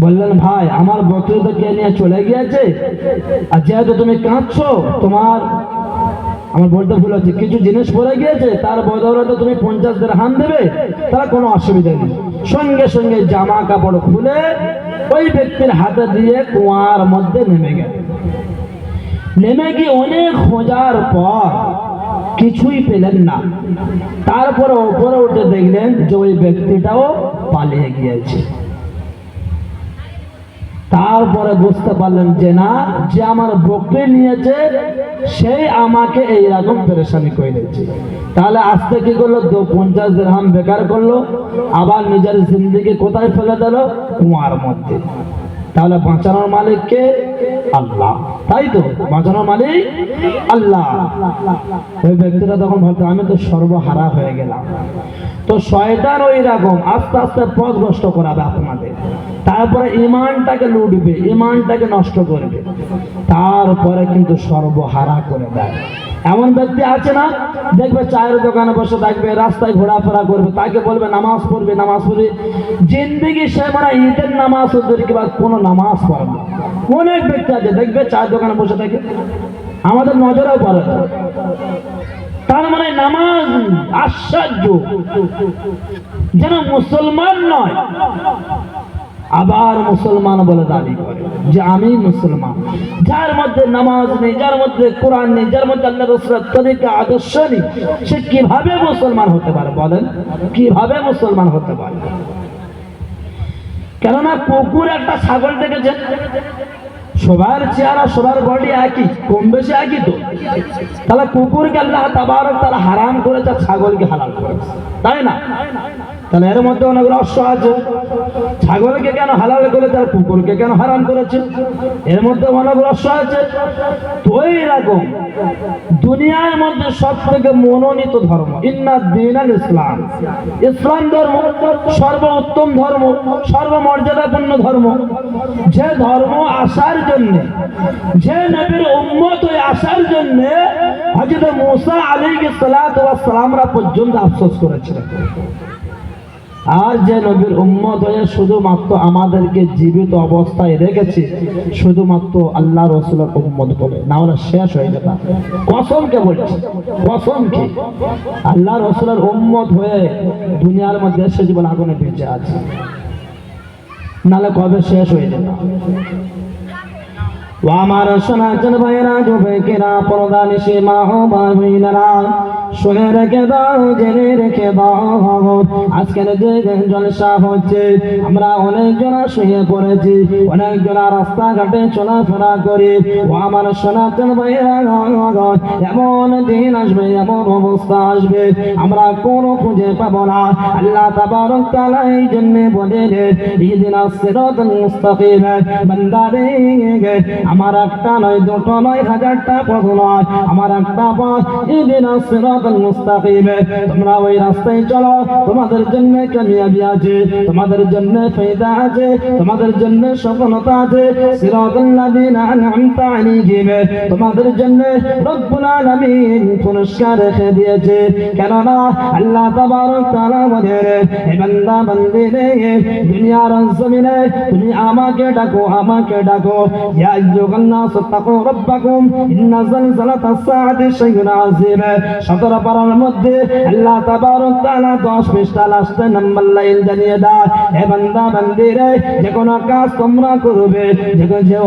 বললেন, ভাই, আমার বক্তৃতাকে নিয়ে চলে গিয়েছে? আর যেহেতু তুমি কাঁদছো, তোমার, আমার বলতে ভুল হচ্ছে, কিছু জিনিস পড়ে গিয়েছে, তার বদৌলতে তুমি পঞ্চাশ হান দেবে, তার কোনো অসুবিধা নেই। সঙ্গে সঙ্গে জামা কাপড় খুলে ওই ব্যক্তির হাতে দিয়ে কুয়ার মধ্যে নেমে গেল। নেমে গিয়ে অনেক খোঁজার পর কিছুই পেলেন না। তারপরে ওপরে উঠে দেখলেন যে ওই ব্যক্তিটাও পালিয়ে গিয়েছে। তারপরে বুঝতে পারলেন যে না, যে আমার বকরি নিয়েছে সেই আমাকে এইরকম পেরেশানি করে দিচ্ছে তাহলে আজকে কি করল? দু পঞ্চাশ দিরহাম বেকার করল, আবার নিজের জিন্দিগি কোথায় ফেলে দিল? কুয়ার মধ্যে। তাহলে বাঁচানোর মালিক কে? আল্লাহ। তাই তো? বাঁচানোর মালিক আল্লাহ। ওই ব্যক্তিটা তখন ভাবতো, আমি তো সর্বহারা হয়ে গেলাম। তো শয়তান ওই রকম আস্তে আস্তে পথ নষ্ট করাবে আপনাদের। তারপরে ইমানটাকে লুটবে, ইমানটাকে নষ্ট করবে। তারপরে কিন্তু সর্বহারা করে দেয়। এমন ব্যক্তি আছে না, দেখবে চায়ের দোকানে বসে থাকবে, রাস্তায় ঘোরাফেরা করবে, তাকে বলবে নামাজ পড়বে নামাজ পড়বে। জিন্দিগি সে মানে ঈদের নামাজ হচ্ছে বা কোনো নামাজ পড়ে না। অনেক ব্যক্তি আছে, দেখবে চায়ের দোকানে বসে থাকে, আমাদের নজরেও পড়ে। তার মানে নামাজ আশ্চর্য। যেন মুসলমান নয় আবার মুসলমান বলে দাবি করে যে আমি মুসলমান। যার মধ্যে নামাজ নেই, যার মধ্যে কোরআন নেই, যার মধ্যে আল্লাহ আদর্শ নেই, সে কীভাবে মুসলমান হতে পারে বলেন? কীভাবে মুসলমান হতে পারে? কেননা কুকুর একটা ছাগল দেখেছেন? সবার চেহারা, সবার বডি একই, কম বেশি একই তো। তাহলে কুকুরকে আল্লাহ তাবারক তারা হারাম করেছে, ছাগলকে হালাল করেছে। তাই না? তাহলে এর মধ্যে অনেক রহস্য আছে। ছাগলকে কেন হালাল করেছে আর কুকুরকে কেন হারাম করেছে? এর মধ্যে অনেক রহস্য আছে। তো ওই রকম দুনিয়ার মধ্যে সব থেকে মনোনীত ধর্ম ইন্না দিন আল ইসলাম। ইসলাম ধর্ম সর্বোত্তম ধর্ম, সর্বমর্যাদাপূর্ণ ধর্ম। যে ধর্ম আসার জন্য, যে নবীর উম্মত হয়ে আসার জন্য হযরত মুসা আলাইহিস সালাতু সালামরা পর্যন্ত আফসোস করেছিলেন আর যে নবীর উম্মত হয়ে শুধুমাত্র আমাদেরকে জীবিত অবস্থায় রেখেছে, শুধুমাত্র আল্লাহ রসুলের উম্মত বলে। না হলে শেষ হয়ে যেত কসমকে বলছি? কসমকে আল্লাহ রসুলের উম্মত হয়ে দুনিয়ার মধ্যে সে জীবন আগুনে বেঁচে আছে। নালে কবে শেষ হয়ে যেত আমার সনাতন ভাইরা যুবে কেরা, পর্দা নিশে মা হো মাহিনারা শুনে রেখে দাও জেনে রেখে দাও আজকের যে জলসা হচ্ছে, আমরা অনেকজন শুয়ে পড়েছি অনেকজন রাস্তাঘাটে চলাফেরা করি। ও আমার সনাতন ভাইরা এমন দিন আসবে, এমন অবস্থা আসবে, আমরা কোনো খুঁজে পাবো না। আল্লাহ তাবারক তাআলা এই জন্য বলে ইদিনা সিরাতাল মুস্তাকিম। বান্দারে আমার একটা নয়, দুটো নয়, হাজারটা পথ নয়। আমার একটা পথ ইদিনা মুস্তাকিম। তোমরা ওই রাস্তায় চলো, তোমাদের জন্য কামিয়াবি আছে, তোমাদের জন্য ফায়দা আছে, তোমাদের জন্য সফলতা আছে। সিরাতাল লাযিনা আলাইহিম। তোমাদের জন্য রব্বুল আলামিন পুরস্কার রেখে দিয়েছে। কেননা আল্লাহ তাবারক তাআলা বলেন, হে বান্দি দুনিয়ার জমিনে তুমি আমাকে ডাকো আমাকে ডাকো। ইয়া রাব্বাকুম ইন্না জালজালাতাস সাআতি শাইউন আযীম 17 পারার মধ্যে আল্লাহ তাবারক তাআলা 10 পৃষ্ঠা লাস্টে নাম্বার যে কোনো কাজ তোমরা করবে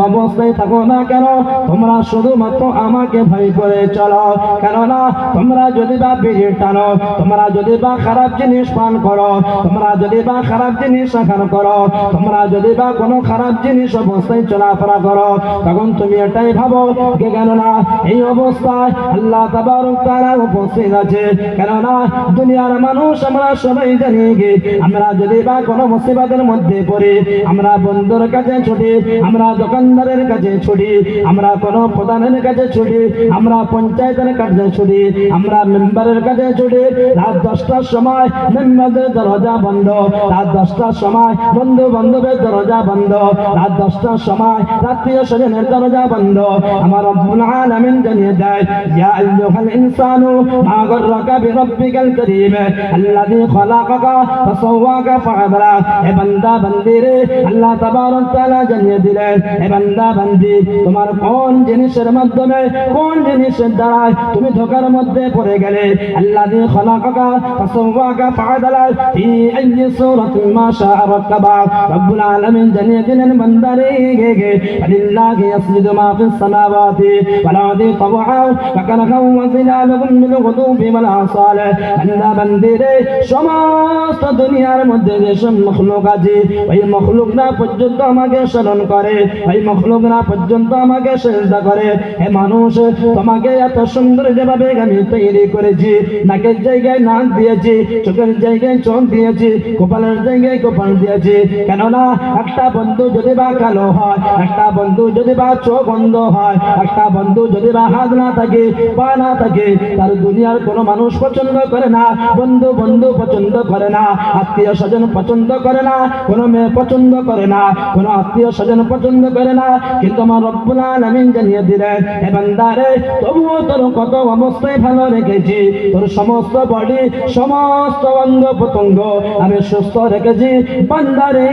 অবস্থায় থাকো না কেন, তোমরা শুধুমাত্র আমাকে ভয় করে চলো। কেননা তোমরা যদি বা বিড়ি টানো, তোমরা যদি বা খারাপ জিনিস পান করো, তোমরা যদি বা খারাপ জিনিস করো, তোমরা যদি বা কোনো খারাপ জিনিস অবস্থায় চলাফেরা করো তখন তুমি এটাই ভাবো যে কেননা এই অবস্থায় আল্লাহ তাবারক তাআলা উপস্থিত আছে। কেননা দুনিয়ার মানুষ আমরা সবাই জানি গে আমরা যদি বা কোনো মুসিবতের মধ্যে পড়ি, আমরা বন্ধুর কাছে ছুটি, আমরা দোকানদারের কাছে ছুটি, আমরা কোনো প্রধানের কাছে ছুটি, আমরা পঞ্চায়েতের কাছে ছুটি, আমরা মেম্বারের কাছে ছুটি, রাত দশটার সময় মেম্বারদের দরজা বন্ধ, রাত দশটার সময় বন্ধু বান্ধবের দরজা বন্ধ, রাত দশটার সময় রাত্রিয় স্বজনের দরজা বন্ধ। আমার রব্বুল আলামিন জানিয়ে দেয়, ইয়া আইয়ুহাল ইনসানু, মা গররাকা বিরব্বিকাল কারীম, আল্লাযী খালাকাকা ফাসাওয়াকা ফাআদলা হে বান্দা বান্দি রে আল্লাহ তাবারক তাআলা জানিয়ে দিলেন হে বান্দা, বান্দি, তোমার কোন জিনিসের মাধ্যমে, কোন জিনিসের দ্বারা তুমি ধোকার মধ্যে পড়ে গেলে? আল্লাযী খালাকাকা ফাসাওয়াকা ফাআদলা ফি আইয়ি সূরাতিন মা শাআ রাক্কাবা রব্বুল আলামিন জানিয়ে দিলেন বান্দা রে গে গে লিল্লাহি ইয়াসজুদু মা ফিস সামাওয়াতি ওয়াল আরদি তাওআন ওয়া কারহা ওয়া জিলালুহুম বিল গুদুবি ওয়াল আসাল। বান্দা বান্দি রে সমস্ত দুনিয়ার মধ্যে যে সব মখলুক আছে, ওই মখলুকরা পর্যন্ত আমাকে স্মরণ করে, ওই মখলুকরা পর্যন্ত আমাকে সেজদা করে। হে মানুষ, তোমাকে এত সুন্দর যেভাবে আমি তৈরি করেছি, নাকের জায়গায় নাক দিয়েছি, চোখের জায়গায় চোখ দিয়েছি, কপালের জায়গায় কপাল দিয়েছি, কেননা একটা বন্ধু যদি বা কালো হয়, একটা বন্ধু যদি বা চোখ বন্ধ হয়, একটা বন্ধু যদি বা হাত না থাকে, পা না থাকে, তার দুনিয়ার কোনো মানুষ পছন্দ করে না, বন্ধু বন্ধু পছন্দ করে না, আত্মীয় স্বজন পছন্দ করে না, কোনো মেয়ে পছন্দ করে না, কোনো আত্মীয় স্বজন পছন্দ করে না, কিন্তু আমার রব্বুল আলামিন জানিয়ে দিলেন হে বান্দারে তবুও তোর কত অবস্থায় ভালো রেখেছি, তোর সমস্ত বডি সমস্ত অঙ্গ প্রত্যঙ্গ আমি সুস্থ রেখেছি বান্দারে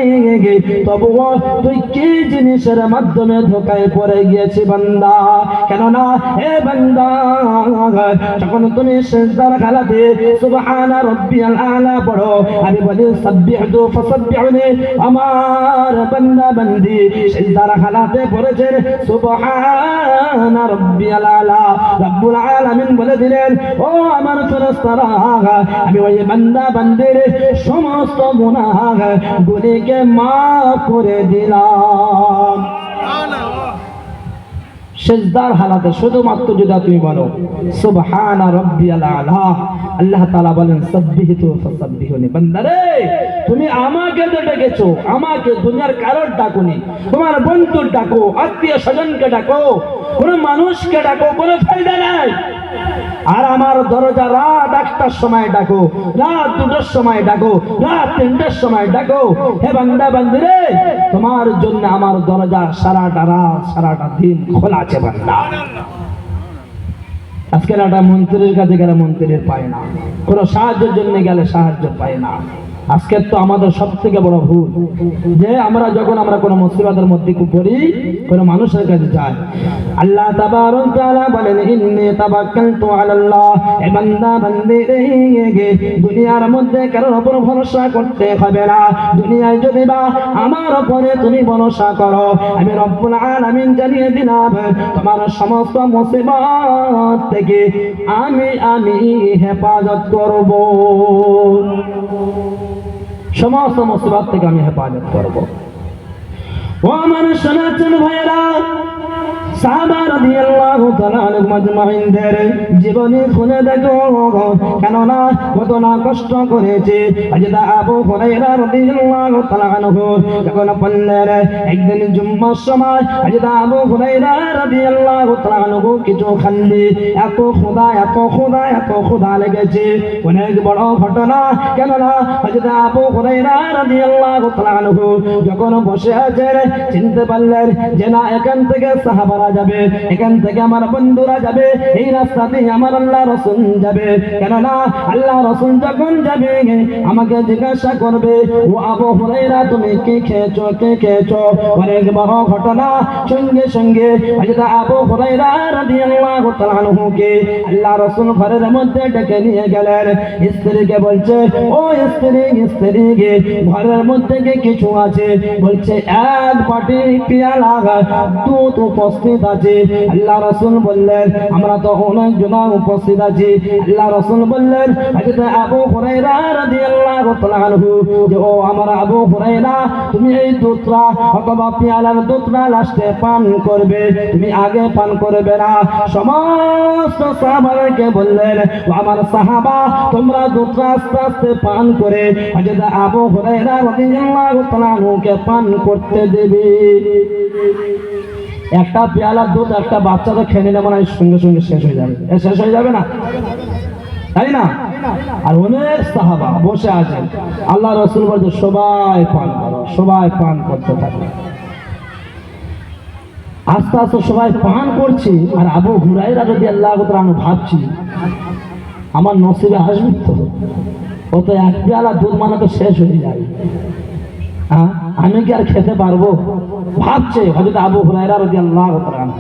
তবুও তুই কি জিনিসের মাধ্যমে ধোকায় পড়ে গিয়েছি বান্দা। কেননা, হে বান্দা, যখন তুমি সেজদার খালাতে সুবহানা রাব্বিয়াল আলা পড়ো, আমি বলি সাব্বিহতু ফাসাব্বিহুনি। আমার বান্দা বান্দি, সেজদার খালাতে পড়েছে সুবহানা রাব্বিয়াল আলা। রব্বুল আলামিন বলে দিলেন, ও আমার ফেরেশতারা, আমি ওই বান্দা বান্দির সমস্ত গুনাহ গুলিকে মাফ করে দিলাম। সেজদার হালাতে শুধুমাত্র যদি তুমি বলো, সুবহানা রাব্বিয়াল আলা। আল্লাহ তাআলা বলেন, সাব্বিহিতু ফাসাব্বিহুনি। বান্দারে, তুমি আমাকে তো ডেকেছো, আমাকে দুনিয়ার কারোর ডাকুনি, তোমার বন্ধুর ডাকো, আত্মীয় স্বজনকে ডাকো, কোনো মানুষকে ডাকো, কোনো ফায়দা নাই। আর আমার দরজা রাত একটার সময় ডাকো, রাত দুটোর সময় ডাকো, রাত তিনটার সময় ডাকো। হে বান্দা, বান্দিরে, তোমার জন্য আমার দরজা সারাটা রাত, সারাটা দিন খোলা আছে বান্দা। আজকের একটা মন্ত্রীর কাছে গেলে মন্ত্রীর পায় না। কোনো সাহায্যের জন্য গেলে সাহায্য পায় না। আজকের তো আমাদের সব থেকে বড় ভুল যে আমরা যখন আমরা কোনো মুসিবতের মধ্যে পড়ি, কোনো মানুষের কাছে যাই। আল্লাহ তাবারক তাআলা বলেন, ইন্নী তাবাক্কালতু আলাল্লাহ। এ বান্দা দুনিয়ার মধ্যে কারোর উপর ভরসা করতে হবে না। দুনিয়ায় যদি বা আমার উপরে তুমি ভরসা করো, আমি রব্বুল আলামিন জানিয়ে দিলাম, তোমার সমস্ত মুসিবত থেকে আমি আমি হেফাজত করব। সমস্ত মুসিবত থেকে আমি হেফাজত করব। ও আমার সনাতন ভাইয়েরা সাহাবা রাদিয়াল্লাহু তাআলা আনহুম জীবনী খুলে দেখো। কেননা কত কষ্ট করেছে আজদা আবু হুরায়রা রাদিয়াল্লাহু তাআলা আনহু। যখন একদিন জুম্মার সময় আজদা আবু হুরায়রা রাদিয়াল্লাহু তাআলা আনহু কিছু খান্দি এত খোদা এত খোদা এত খোদা লেগেছে। অনেক বড় ঘটনা। কেননা আজদা আবু হুরায়রা রাদিয়াল্লাহু তাআলা যখন বসে আছেন চিনতে পারলেন যে না, এখান থেকে সাহাবারা যাবে। এখান থেকে আমার বন্ধুরা যাবে। এই রাস্তাতে আমার আল্লাহ রসুন যাবে। কেননা আল্লাহ রসুল যখন যাবে, আমাকে জিজ্ঞাসা করবে, ও আবু হুরাইরা তুমি কি খেয়েছো? কে খেয়েছো? অনেক বড় ঘটনা। সঙ্গে সঙ্গে হযরত আবু হুরাইরা রাদিয়াল্লাহু তাআলা আনহুকে আল্লাহ রসুল ঘরের মধ্যে ডেকে নিয়ে গেলেন। স্ত্রীকে বলছে, ও স্ত্রী স্ত্রীকে ঘরের মধ্যে কি কিছু আছে? বলছে, এক বাটি পেয়ালা, দুধ উপস্থিত আছে। আল্লাহ রসুল বললেন, আমরা তো অনেক জন উপস্থিত আছি। আল্লাহ রসুল বললেন আবু হুরায়রা রাদিয়াল্লাহু তাআলা আনহু ও আমার আবু হুরায়রা, তুমি এই দুধটা অথবা পেয়ালার দুধটা লাস্টে পান করবে। তুমি আগে পান করবে না। সমস্ত সাহাবাকে বললেন আমার সাহাবা, তোমরা দুধটা আস্তে আস্তে পান করে হযরত আবু হুরায়রা রাদিয়াল্লাহু তাআলা পান করতে দেবে। একটা পেয়ালার দুধ, একটা বাচ্চা তো খেয়ে নিলে মনে সঙ্গে সঙ্গে শেষ হয়ে যাবে। শেষ হয়ে যাবে না? তাই না? আর অনেক সাহাবা বসে আছেন। আল্লাহ রসুল বলছে, সবাই পান করো, সবাই পান করতে থাকে। আস্তে আস্তে সবাই পান করছে, আর আবু হুরাইরা যদি আল্লাহ আমি ভাবছি, আমার নসিবে আসবে তো? ও তো এক পেয়ালা দুধ মানে তো শেষ হয়ে যাবে হ্যাঁ আমি কি আর খেতে পারব? ভাবছে হজরত আবু হুরায়রা রাদিয়াল্লাহু তাআলা